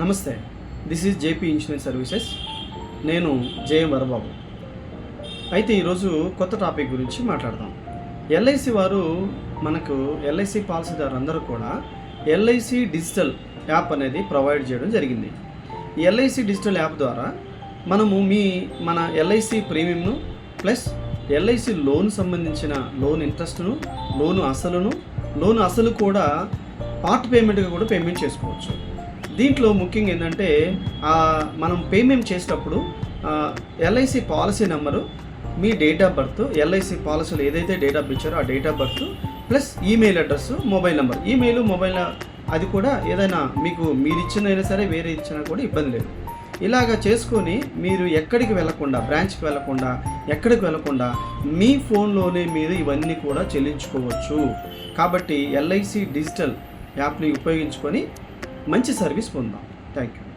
నమస్తే this is JP insurance services నేను JM Varababu. అయితే ఈరోజు కొత్త టాపిక్ గురించి మాట్లాడదాం. ఎల్ఐసి వారు మనకు ఎల్ఐసి పాలసీదారులందరూ కూడా ఎల్ఐసి డిజిటల్ యాప్ అనేది ప్రొవైడ్ చేయడం జరిగింది. ఎల్ఐసి డిజిటల్ యాప్ ద్వారా మనము మీ మన ఎల్ఐసి ప్రీమియంను ప్లస్ ఎల్ఐసి లోన్ సంబంధించిన లోన్ ఇంట్రెస్ట్ను లోను అసలును లోన్ అసలు కూడా పార్ట్ పేమెంట్గా కూడా పేమెంట్ చేసుకోవచ్చు. దీంట్లో ముఖ్యంగా ఏంటంటే మనం పేమెంట్ చేసేటప్పుడు ఎల్ఐసి పాలసీ నెంబరు మీ డేట్ ఆఫ్ బర్త్ ఎల్ఐసి పాలసీలు ఏదైతే డేట్ ఆఫ్ ఇచ్చారో ఆ date of birth plus email address mobile number. Email mobile అది కూడా ఏదైనా మీకు మీరు ఇచ్చినైనా సరే వేరే ఇచ్చినా కూడా ఇబ్బంది లేదు. ఇలాగ చేసుకొని మీరు ఎక్కడికి వెళ్ళకుండా బ్రాంచ్కి వెళ్ళకుండా ఎక్కడికి వెళ్ళకుండా మీ ఫోన్లోనే మీరు ఇవన్నీ కూడా చెల్లించుకోవచ్చు. కాబట్టి ఎల్ఐసి డిజిటల్ యాప్ని ఉపయోగించుకొని మంచి సర్వీస్ పొందాం. Thank you